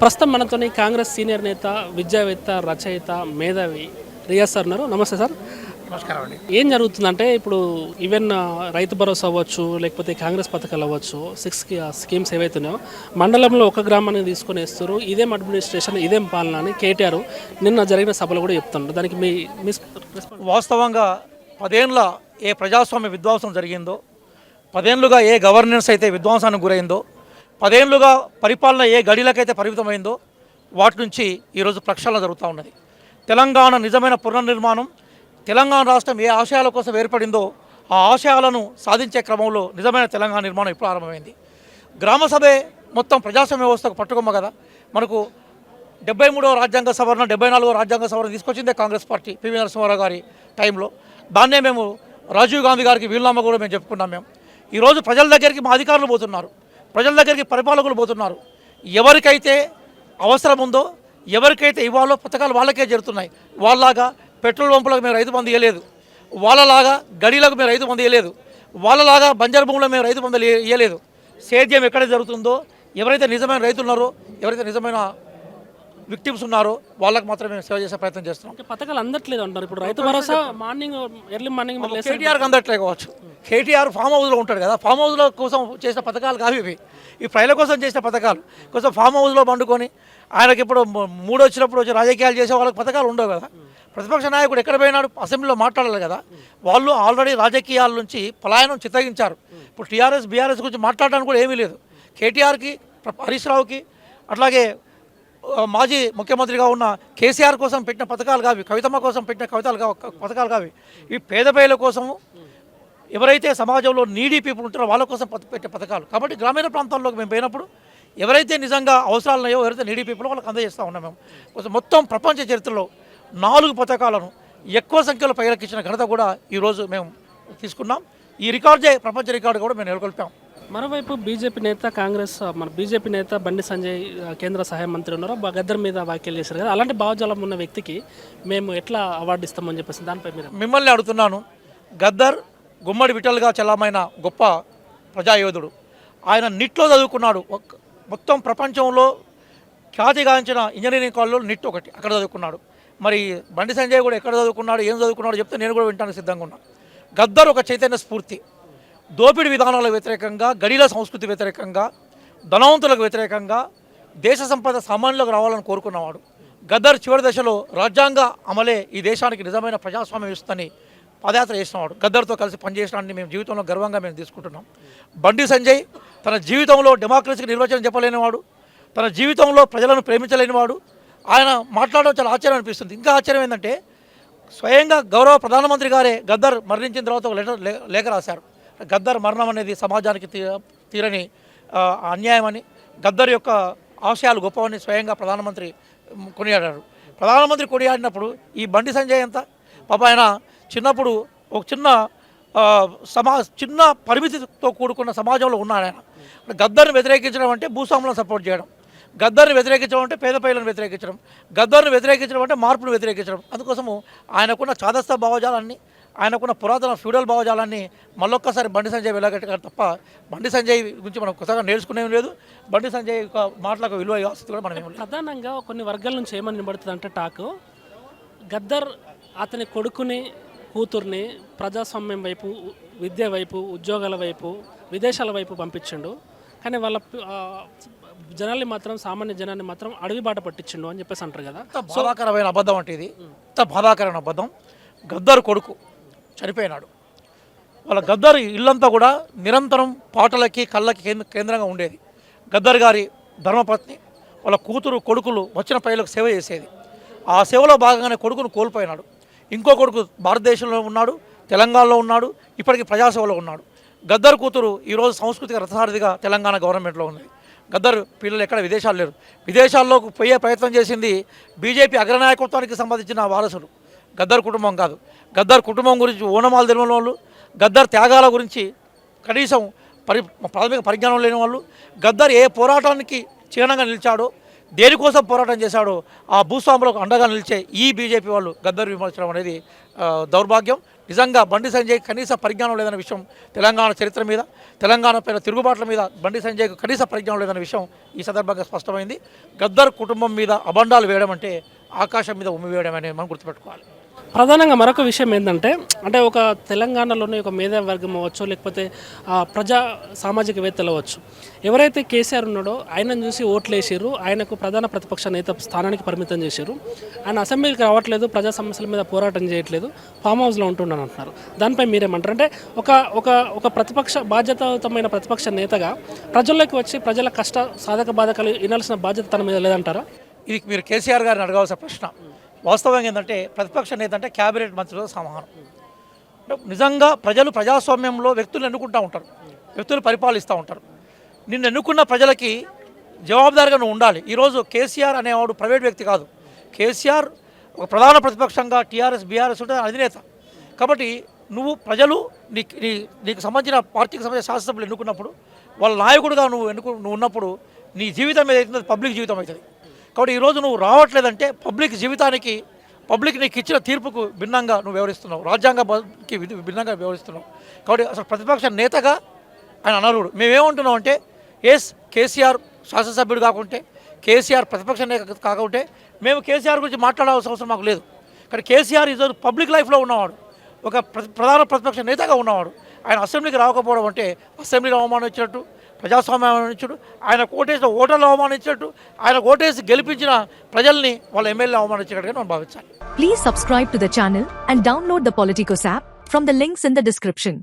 ప్రస్తుతం మనతోని కాంగ్రెస్ సీనియర్ నేత విద్యావేత్త రచయిత మేధావి రియాజ్ సార్ ఉన్నారు. నమస్తే సార్. నమస్కారం అండి. ఏం జరుగుతుందంటే ఇప్పుడు ఈవెన్ రైతు భరోసా అవ్వచ్చు లేకపోతే కాంగ్రెస్ పథకాలు అవ్వచ్చు సిక్స్ స్కీమ్స్ ఏవైతున్నాయో మండలంలో ఒక గ్రామాన్ని తీసుకొని వేస్తారు ఇదేం అడ్మినిస్ట్రేషన్ ఇదేం పాలన అని కేటీఆర్ నిన్న జరిగిన సభలో కూడా చెప్తున్నారు దానికి మీ మీ రెస్పాన్స్? వాస్తవంగా పదేండ్ల ఏ ప్రజాస్వామ్య విధ్వంసం జరిగిందో పదేండ్లుగా ఏ గవర్నెన్స్ అయితే విధ్వంసానికి గురైందో పదేండ్లుగా పరిపాలన ఏ గడిలకైతే పరిమితమైందో వాటి నుంచి ఈరోజు ప్రక్షాళన జరుగుతూ ఉన్నది. తెలంగాణ నిజమైన పునర్నిర్మాణం తెలంగాణ రాష్ట్రం ఏ ఆశయాల కోసం ఏర్పడిందో ఆ ఆశయాలను సాధించే క్రమంలో నిజమైన తెలంగాణ నిర్మాణం ఇప్పుడు ఆరంభమైంది. గ్రామసభే మొత్తం ప్రజాస్వామ్య వ్యవస్థకు పట్టుకొమ్మ కదా. మనకు డెబ్బై మూడవ రాజ్యాంగ సవరణ డెబ్బై నాలుగో రాజ్యాంగ సవరణ తీసుకొచ్చిందే కాంగ్రెస్ పార్టీ పివి నరసింహారావు గారి టైంలో. దాన్నే మేము రాజీవ్ గాంధీ గారికి వీలునామా కూడా మేము చెప్పుకున్నాం మేము. ఈరోజు ప్రజల దగ్గరికి మా అధికారులు పోతున్నారు. ప్రజల దగ్గరికి పరిపాలకులు పోతున్నారు. ఎవరికైతే అవసరం ఉందో ఎవరికైతే ఇవ్వాలో పథకాలు వాళ్ళకే జరుగుతున్నాయి. వాళ్ళలాగా పెట్రోల్ పంపులకు మేము రైతు బంధు ఇవ్వలేదు వాళ్ళలాగా గడిలకు మేము రైతు బంధు ఇవ్వలేదు వాళ్ళలాగా బంజరు భూములకు మేము రైతు బంధులు ఇవ్వలేదు సేద్యం ఎక్కడ జరుగుతుందో ఎవరైతే నిజమైన రైతులు ఉన్నారో ఎవరైతే నిజమైన విక్టిమ్స్ ఉన్నారో వాళ్ళకి మాత్రమే మేము సేవ చేసే ప్రయత్నం చేస్తున్నాం. పథకాలు అందట్లేదు అంటారు. ఇప్పుడు Rythu Bharosa morning early morning కేటీఆర్కి అందట్లే కావచ్చు. కేటీఆర్ ఫామ్ హౌస్లో ఉంటాడు కదా ఫామ్ హౌస్ల కోసం చేసిన పథకాలు కావు ఇవి. ఈ ప్రజల కోసం చేసిన పథకాలు. కోసం ఫామ్ హౌస్లో పండుకొని ఆయనకి ఇప్పుడు మూడు వచ్చినప్పుడు వచ్చి రాజకీయాలు చేసే వాళ్ళకి పథకాలు ఉండవు కదా. ప్రతిపక్ష నాయకుడు ఎక్కడ పోయినాడు? అసెంబ్లీలో మాట్లాడాలి కదా. వాళ్ళు ఆల్రెడీ రాజకీయాల నుంచి పలాయనం చిత్తగించారు. ఇప్పుడు టీఆర్ఎస్ బీఆర్ఎస్ గురించి మాట్లాడడానికి కూడా ఏమీ లేదు. కేటీఆర్కి హరీష్ రావుకి అట్లాగే మాజీ ముఖ్యమంత్రిగా ఉన్న కేసీఆర్ కోసం పెట్టిన పథకాలు కావి. కవితమ్మ కోసం పెట్టిన కవితలు కావు పథకాలు కావి. ఈ పేద ప్రజల కోసము ఎవరైతే సమాజంలో నీడీ పీపుల్ ఉంటారో వాళ్ళ కోసం పెట్టే పథకాలు. కాబట్టి గ్రామీణ ప్రాంతాల్లోకి మేము పోయినప్పుడు ఎవరైతే నిజంగా అవసరాలు ఉన్నాయో ఎవరైతే నీడీ పీపుల్ వాళ్ళకి అందజేస్తూ ఉన్నాం మేము. మొత్తం ప్రపంచ చరిత్రలో నాలుగు పథకాలను ఎక్కువ సంఖ్యలో ప్రజలకు ఘనత కూడా ఈరోజు మేము తీసుకున్నాం. ఈ రికార్డే ప్రపంచ రికార్డు కూడా మేము నెలకొల్పాం. మరోవైపు బీజేపీ నేత కాంగ్రెస్ మన బీజేపీ నేత బండి సంజయ్ కేంద్ర సహాయ మంత్రి ఉన్నారు గద్దర్ మీద వ్యాఖ్యలు చేశారు కదా. అలాంటి భావజాలం ఉన్న వ్యక్తికి మేము ఎట్లా అవార్డు ఇస్తామని చెప్పేసి దానిపై మీరు మిమ్మల్ని అడుగుతున్నాను. గద్దర్ గుమ్మడి విఠల్గా చల్లమైన గొప్ప ప్రజాయోధుడు. ఆయన నిట్లో చదువుకున్నాడు. మొత్తం ప్రపంచంలో ఖ్యాతిగాంచిన ఇంజనీరింగ్ కాలేజ్లో నిట్ ఒకటి అక్కడ చదువుకున్నాడు. మరి బండి సంజయ్ కూడా ఎక్కడ చదువుకున్నాడు ఏం చదువుకున్నాడు చెప్తే నేను కూడా వింటానికి సిద్ధంగా ఉన్నాను గద్దర్ ఒక చైతన్య స్ఫూర్తి. దోపిడీ విధానాలకు వ్యతిరేకంగా గడిల సంస్కృతి వ్యతిరేకంగా ధనవంతులకు వ్యతిరేకంగా దేశ సంపద సామాన్యులకు రావాలని కోరుకున్నవాడు. గద్దర్ చివరి దశలో రాజ్యాంగ అమలే ఈ దేశానికి నిజమైన ప్రజాస్వామ్యం ఇస్తుందని పాదయాత్ర చేసినవాడు గద్దర్తో కలిసి పనిచేసినాన్ని మేము జీవితంలో గర్వంగా మేము తీసుకుంటున్నాం. బండి సంజయ్ తన జీవితంలో డెమోక్రసీకి నిర్వచనం చెప్పలేనివాడు తన జీవితంలో ప్రజలను ప్రేమించలేనివాడు ఆయన మాట్లాడడం చాలా ఆశ్చర్యం అనిపిస్తుంది. ఇంకా ఆశ్చర్యం ఏంటంటే స్వయంగా గౌరవ ప్రధానమంత్రి గారే గద్దర్ మరణించిన తర్వాత ఒక లెటర్ లే- లేఖ రాశారు. గద్దర్ మరణం అనేది సమాజానికి తీ తీరని అన్యాయమని గద్దర్ యొక్క ఆశయాలు గొప్పవని స్వయంగా ప్రధానమంత్రి కొనియాడారు. ప్రధానమంత్రి కొనియాడినప్పుడు ఈ బండి సంజయ్ ఎంత? పాప ఆయన చిన్నప్పుడు ఒక చిన్న సమా చిన్న పరిమితితో కూడుకున్న సమాజంలో ఉన్నాడు ఆయన. గద్దర్ని వ్యతిరేకించడం అంటే భూస్వాములను సపోర్ట్ చేయడం. గద్దర్ని వ్యతిరేకించడం అంటే పేద ప్రజలను వ్యతిరేకించడం. గద్దర్ని వ్యతిరేకించడం అంటే మార్పును వ్యతిరేకించడం. అందుకోసము ఆయనకున్న చాదస్త భావజాలాన్ని ఆయనకున్న పురాతన ఫ్యూడల్ భావజాలాన్ని మళ్ళొక్కసారి బండి సంజయ్ వెళ్ళగట్టారు తప్ప బండి సంజయ్ గురించి మనం కొత్తగా నేర్చుకునేం లేదు. బండి సంజయ్ యొక్క మాటలకు విలువ ఆసక్తి కూడా మనం ప్రధానంగా కొన్ని వర్గాల నుంచి ఏమని నిలబడుతుంది అంటే టాక్ గద్దర్ అతని కొడుకుని కూతుర్ని ప్రజాస్వామ్యం వైపు విద్య వైపు ఉద్యోగాల వైపు విదేశాల వైపు పంపించిండు. కానీ వాళ్ళ జనాల్ని మాత్రం సామాన్య జనాన్ని మాత్రం అడవి బాట పట్టించిండు అని చెప్పేసి అంటారు కదా. బాధాకరమైన అబద్ధం అంటే ఇది. ఎంత బాధాకరమైన అబద్ధం. గద్దరు కొడుకు చనిపోయినాడు. వాళ్ళ గద్దరు ఇల్లంతా కూడా నిరంతరం పాటలకి కళ్ళకి కేంద్ర కేంద్రంగా ఉండేది. గద్దర్ గారి ధర్మపత్ని వాళ్ళ కూతురు కొడుకులు వచ్చిన ప్రజలకు సేవ చేసేది. ఆ సేవలో భాగంగానే కొడుకును కోల్పోయినాడు. ఇంకో కొడుకు భారతదేశంలో ఉన్నాడు తెలంగాణలో ఉన్నాడు ఇప్పటికీ ప్రజాసేవలో ఉన్నాడు. గద్దర్ కూతురు ఈరోజు సాంస్కృతిక రథసారథిగా తెలంగాణ గవర్నమెంట్లో ఉంది. గద్దర్ పిల్లలు ఎక్కడ విదేశాలు లేరు. విదేశాల్లోకి పోయే ప్రయత్నం చేసింది బీజేపీ అగ్రనాయకత్వానికి సంబంధించిన వారసులు. గద్దర్ కుటుంబం కాదు. గద్దర్ కుటుంబం గురించి ఓనమాలు తెలియని వాళ్ళు గద్దర్ త్యాగాల గురించి కనీసం పరి ప్రాథమిక పరిజ్ఞానం లేని వాళ్ళు గద్దర్ ఏ పోరాటానికి చిహ్నంగా నిలిచాడో దేనికోసం పోరాటం చేశాడో ఆ భూస్వాములకు అండగా నిలిచే ఈ బీజేపీ వాళ్ళు గద్దర్ విమర్శనం అనేది దౌర్భాగ్యం. నిజంగా బండి సంజయ్ కనీస పరిజ్ఞానం లేదన్న విషయం తెలంగాణ చరిత్ర మీద తెలంగాణ పైన తిరుగుబాట్ల మీద బండి సంజయ్కు కనీస పరిజ్ఞానం లేదన్న విషయం ఈ సందర్భంగా స్పష్టమైంది. గద్దర్ కుటుంబం మీద అబండాలు వేయడం అంటే ఆకాశం మీద ఉమ్మి వేయడం అనేది మనం గుర్తుపెట్టుకోవాలి. ప్రధానంగా మరొక విషయం ఏంటంటే అంటే ఒక తెలంగాణలోని ఒక మేధా వర్గం అవ్వచ్చు లేకపోతే ప్రజా సామాజికవేత్తలు అవ్వచ్చు. ఎవరైతే కేసీఆర్ ఉన్నాడో ఆయనను చూసి ఓట్లు వేసారు ఆయనకు ప్రధాన ప్రతిపక్ష నేత స్థానానికి పరిమితం చేశారు ఆయన అసెంబ్లీకి రావట్లేదు ప్రజా సమస్యల మీద పోరాటం చేయట్లేదు ఫామ్ హౌస్లో ఉంటున్నాను అంటున్నారు. దానిపై మీరేమంటారు? అంటే ఒక ఒక ఒక ప్రతిపక్ష బాధ్యతాయుతమైన ప్రతిపక్ష నేతగా ప్రజల్లోకి వచ్చి ప్రజల కష్ట సాధక బాధకాలు వినాల్సిన బాధ్యత తన మీద లేదంటారా? ఇది మీరు కేసీఆర్ గారిని అడగాల్సిన ప్రశ్న. వాస్తవంగా ఏంటంటే ప్రతిపక్ష నేత అంటే క్యాబినెట్ మంత్రులతో సమానం. అంటే నిజంగా ప్రజలు ప్రజాస్వామ్యంలో వ్యక్తులు ఎన్నుకుంటూ ఉంటారు వ్యక్తులు పరిపాలిస్తూ ఉంటారు. నిన్ను ఎన్నుకున్న ప్రజలకి జవాబుదారిగా నువ్వు ఉండాలి. ఈరోజు కేసీఆర్ అనేవాడు ప్రైవేట్ వ్యక్తి కాదు. కేసీఆర్ ఒక ప్రధాన ప్రతిపక్షంగా టీఆర్ఎస్ బీఆర్ఎస్ ఉంటే అధినేత. కాబట్టి నువ్వు ప్రజలు నీ నీ నీకు సంబంధించిన పార్టీకి సంబంధించిన శాసనసభ్యులు ఎన్నుకున్నప్పుడు వాళ్ళ నాయకుడిగా నువ్వు ఎన్నుకు నువ్వు ఉన్నప్పుడు నీ జీవితం ఏదైతుందో పబ్లిక్ జీవితం అవుతుంది. కాబట్టి ఈరోజు నువ్వు రావట్లేదంటే పబ్లిక్ జీవితానికి పబ్లిక్ నీకు ఇచ్చిన తీర్పుకు భిన్నంగా నువ్వు వ్యవహరిస్తున్నావు. రాజ్యాంగకి భిన్నంగా వ్యవహరిస్తున్నావు. కాబట్టి అసలు ప్రతిపక్ష నేతగా ఆయన అనర్హుడు. మేమేమంటున్నాం అంటే ఎస్ కేసీఆర్ శాసనసభ్యుడు కాకుంటే కేసీఆర్ ప్రతిపక్ష నేత కాకుంటే మేము కేసీఆర్ గురించి మాట్లాడాల్సిన అవసరం మాకు లేదు. కానీ కేసీఆర్ ఈరోజు పబ్లిక్ లైఫ్లో ఉన్నవాడు. ఒక ప్ర- ప్రధాన ప్రతిపక్ష నేతగా ఉన్నవాడు. ఆయన అసెంబ్లీకి రాకపోవడం అంటే అసెంబ్లీని అవమానం ఇచ్చినట్టు ప్రజాస్వామ్యం ఇచ్చాడు. ఆయన ఓటేసిన ఓటర్లు అవమానించినట్టు ఆయన ఓటేసి గెలిపించిన ప్రజల్ని వాళ్ళ ఎమ్మెల్యే అవమానించినట్టుగా మనం భావించాలి. Please subscribe to the channel and download the politicos app from the links in the description